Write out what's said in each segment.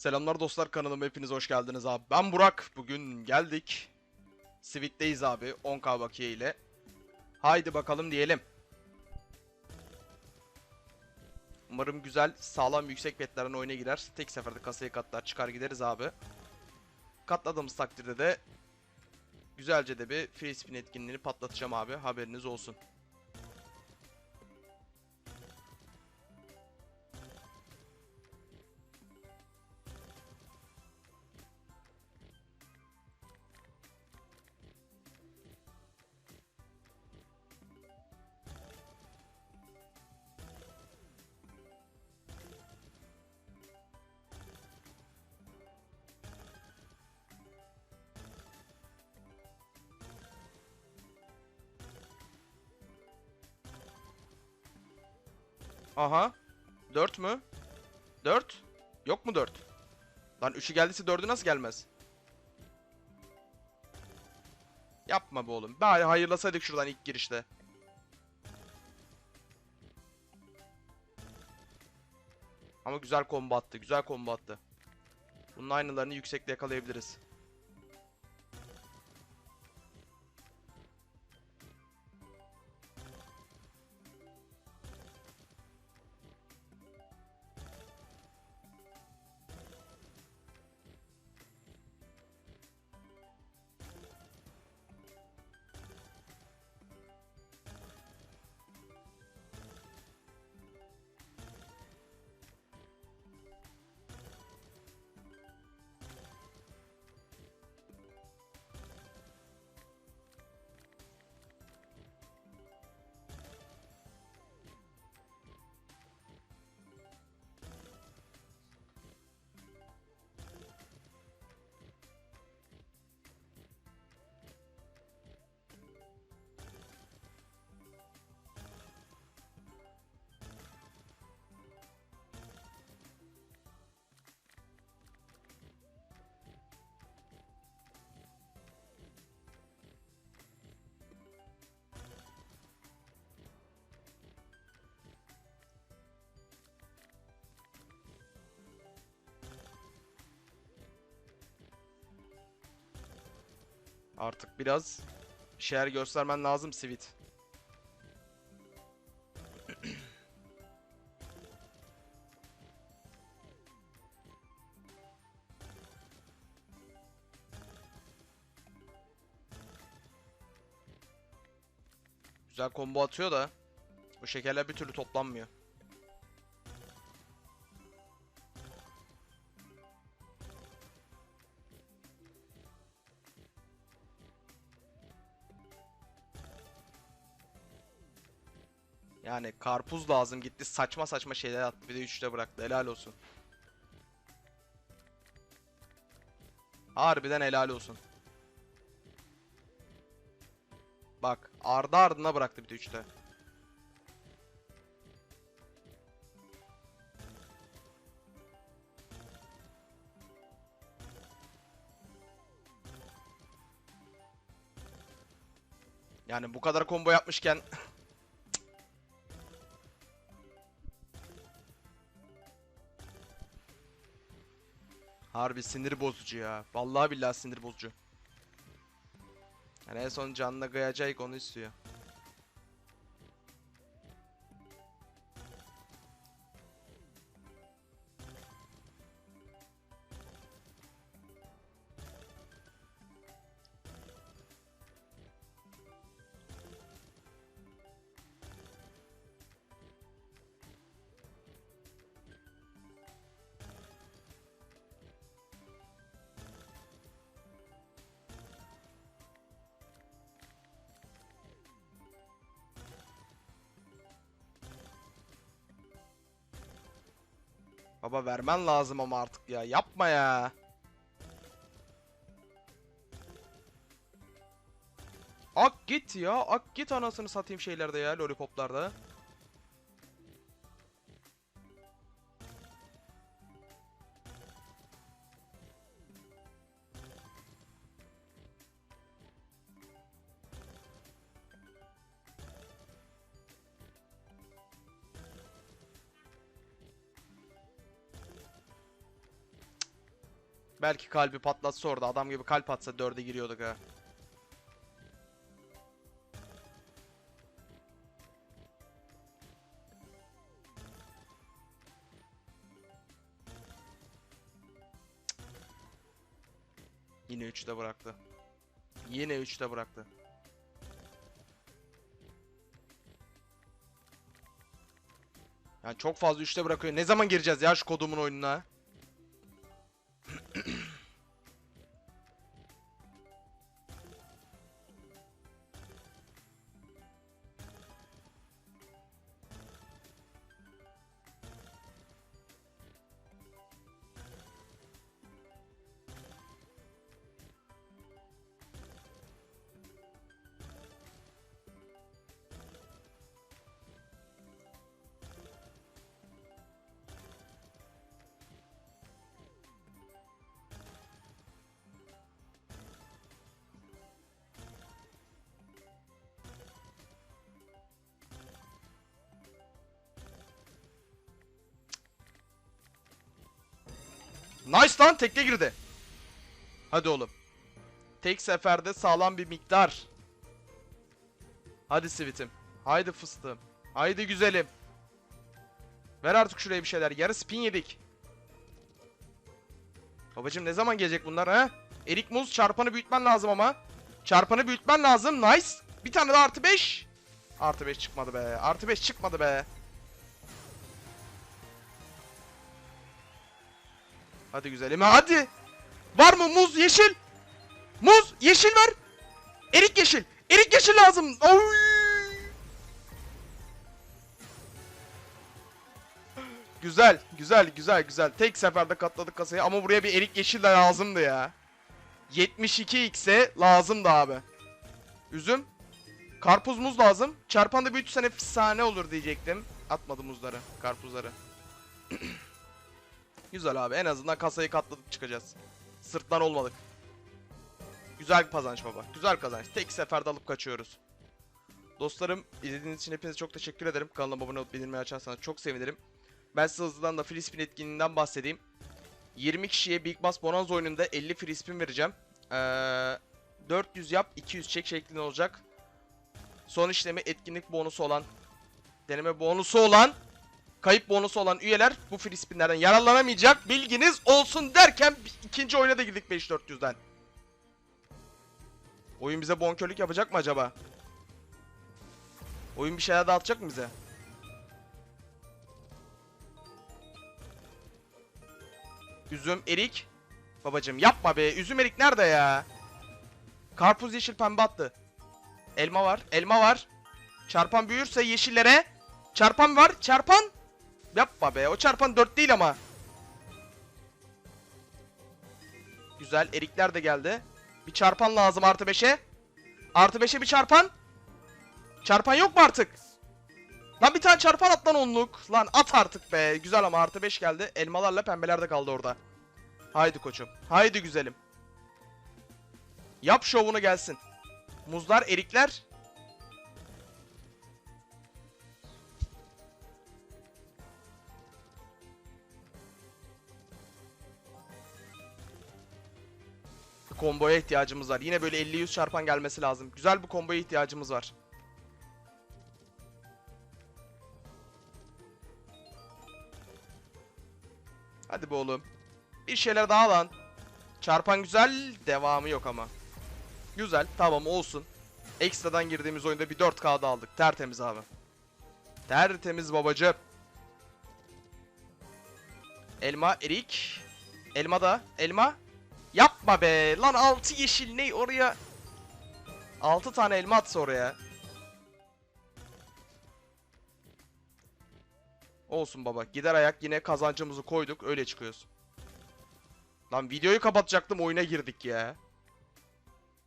Selamlar dostlar kanalıma hepiniz hoş geldiniz abi. Ben Burak. Bugün geldik. Civik'teyiz abi 10k bakiye ile. Haydi bakalım diyelim. Umarım güzel, sağlam, yüksek betlerden oyuna girer. Tek seferde kasayı katlar, çıkar gideriz abi. Katladığımız takdirde de güzelce de bir free spin etkinliğini patlatacağım abi. Haberiniz olsun. Aha. 4 mü? 4? Yok mu 4? Lan 3'ü geldiyse 4'ü nasıl gelmez? Yapma be oğlum. Bari hayırlasaydık şuradan ilk girişte. Ama güzel combo attı. Güzel combo attı. Bunun aynılarını yüksekte yakalayabiliriz. Artık biraz bir şeyler göstermen lazım Sweet. Güzel combo atıyor da bu şekerler bir türlü toplanmıyor. Yani karpuz lazım gitti saçma saçma şeyler attı bir de 3'te bıraktı helal olsun. Harbiden helal olsun. Bak ardı ardına bıraktı bir de 3'te. Yani bu kadar combo yapmışken Harbi sinir bozucu ya. Vallahi billahi sinir bozucu. Yani en son canına kıyacak onu istiyor. Baba vermen lazım ama artık ya. Yapma ya. Ak git ya. Ak git anasını satayım şeylerde ya. Lollipoplarda. Belki kalbi patlatsa orada adam gibi kalp atsa 4'e giriyorduk ha. Yine 3'te bıraktı. Yine 3'te bıraktı. Yani çok fazla 3'te bırakıyor. Ne zaman gireceğiz ya şu kodumun oyununa? Nice lan tekte girdi. Hadi oğlum. Tek seferde sağlam bir miktar. Hadi sivitim. Haydi fıstığım. Haydi güzelim. Ver artık şuraya bir şeyler. Yarı spin yedik. Babacım ne zaman gelecek bunlar ha? Erik Muz çarpanı büyütmen lazım ama. Çarpanı büyütmen lazım. Nice. Bir tane de artı 5. Artı 5 çıkmadı be. Artı 5 çıkmadı be. Hadi güzelim hadi. Var mı muz yeşil? Muz yeşil ver. Erik yeşil. Erik yeşil lazım. Oy! Güzel, güzel, güzel, güzel. Tek seferde katladık kasayı ama buraya bir erik yeşil de lazımdı ya. 72x'e lazımdı abi. Üzüm. Karpuz muz lazım. Çarpanda büyütürsen efsane olur diyecektim. Atmadı muzları, karpuzları. Güzel abi en azından kasayı katladık çıkacağız. Sırtlan olmadık. Güzel kazanç baba. Güzel kazanç. Tek seferde alıp kaçıyoruz. Dostlarım izlediğiniz için hepinize çok teşekkür ederim. Kanalıma abone olup bildirimleri açarsanız çok sevinirim. Ben size hızlıdan da free spin etkinliğinden bahsedeyim. 20 kişiye Big Bass Bonanza oyununda 50 free spin vereceğim. Ee, 400 yap 200 çek şeklinde olacak. Son işlemi etkinlik bonusu olan deneme bonusu olan kayıp bonusu olan üyeler bu free spinlerden yararlanamayacak. Bilginiz olsun derken ikinci oyuna da girdik 5400'den. Oyun bize bonkörlük yapacak mı acaba? Oyun bir şeyler dağıtacak mı bize? Üzüm, erik. Babacım yapma be. Üzüm, erik nerede ya? Karpuz, yeşil, pembe attı. Elma var. Elma var. Çarpan büyürse yeşillere. Çarpan var. Çarpan. Yapma be. O çarpan 4 değil ama. Güzel. Erikler de geldi. Bir çarpan lazım artı 5'e. Artı 5'e bir çarpan. Çarpan yok mu artık? Lan bir tane çarpan at lan onluk. Lan at artık be. Güzel ama artı 5 geldi. Elmalarla pembeler de kaldı orada. Haydi koçum. Haydi güzelim. Yap şovunu gelsin. Muzlar, erikler. Komboya ihtiyacımız var. Yine böyle 50-100 çarpan gelmesi lazım. Güzel bir komboya ihtiyacımız var. Hadi be oğlum. Bir şeyler daha lan. Çarpan güzel. Devamı yok ama. Güzel. Tamam olsun. Ekstradan girdiğimiz oyunda bir 4K'da aldık. Tertemiz abi. Tertemiz babacım. Elma, erik. Elma da. Elma. Yapma be. Lan 6 yeşil ne oraya. 6 tane elma atsa oraya. Olsun baba. Gider ayak yine kazancımızı koyduk. Öyle çıkıyoruz. Lan videoyu kapatacaktım oyuna girdik ya.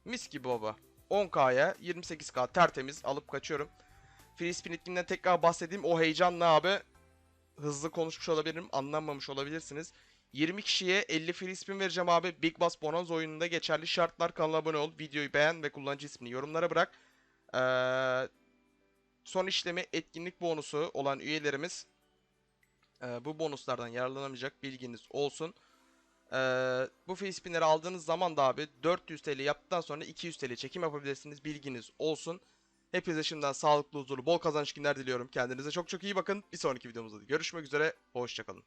Mis gibi baba. 10K'ya 28K tertemiz alıp kaçıyorum. Free spin etkinliğinden tekrar bahsedeyim. O heyecanla abi hızlı konuşmuş olabilirim. Anlamamış olabilirsiniz. 20 kişiye 50 free spin vereceğim abi. Big Bass Bonanza oyununda geçerli şartlar. Kanala abone ol. Videoyu beğen ve kullanıcı ismini yorumlara bırak. Ee, son işlemi etkinlik bonusu olan üyelerimiz e, bu bonuslardan yararlanamayacak bilginiz olsun. Ee, bu free spinleri aldığınız zaman da abi 400 TL yaptıktan sonra 200 TL çekim yapabilirsiniz. Bilginiz olsun. Hepinize şimdiden sağlıklı, huzurlu, bol kazanç günler diliyorum. Kendinize çok çok iyi bakın. Bir sonraki videomuzda da görüşmek üzere. Hoşçakalın.